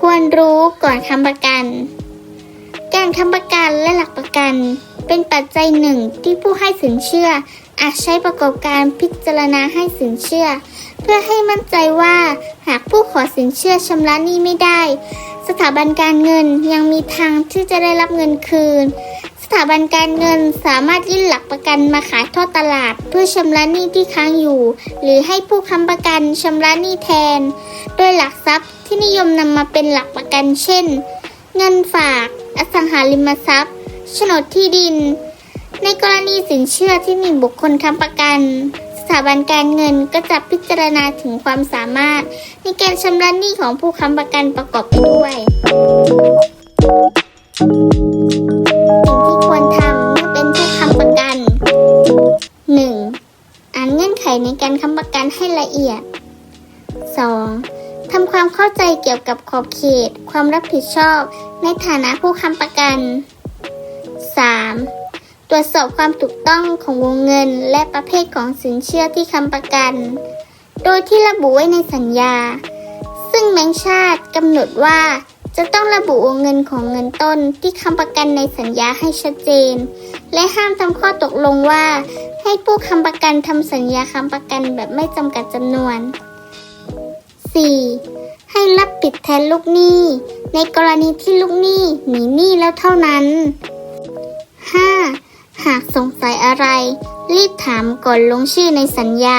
ควรรู้ก่อนค้ำประกัน การค้ำประกันและหลักประกัน เป็นปัจจัยหนึ่งที่ผู้ให้สินเชื่อ อาจใช้ประกอบการพิจารณาให้สินเชื่อ เพื่อให้มั่นใจว่าหากผู้ขอสินเชื่อชำระหนี้ไม่ได้ สถาบันการเงินยังมีทางที่จะได้รับเงินคืน ถาบันการเงินสามารถยื่นหลักประกันมาขายทอดตลาด เพื่อชำระหนี้ที่ค้างอยู่ หรือให้ผู้ค้ำประกันชำระหนี้แทน โดยหลักทรัพย์ที่นิยมนำมาเป็นหลักประกันเช่น เงินฝาก อสังหาริมทรัพย์โฉนดที่ดิน ในกรณีสินเชื่อที่มีบุคคลค้ำประกัน สถาบันการเงินก็จะพิจารณาถึงความสามารถ ในการชำระหนี้ของผู้ค้ำประกันประกอบไปด้วย 1. อ่านเงื่อนไขในการค้ำประกันให้ละเอียด 2. ทำความเข้าใจเกี่ยวกับขอบเขต ความรับผิดชอบ ในฐานะผู้ค้ำประกัน 3. ตรวจสอบความถูกต้องของวงเงินและประเภทของสินเชื่อที่ค้ำประกัน โดยที่ระบุไว้ในสัญญา ซึ่งแบงก์ชาติกำหนดว่า จะต้องระบุวงเงินของเงินต้นที่ค้ำประกันในสัญญาให้ชัดเจน และห้ามทำข้อตกลงว่า ให้ผู้ค้ำประกันทำสัญญาค้ำประกันแบบไม่จำกัดจำนวน 4. ให้รับผิดแทนลูกหนี้ ในกรณีที่ลูกหนี้หนีหนี้แล้วเท่านั้น 5. หากสงสัยอะไร รีบถามก่อนลงชื่อในสัญญา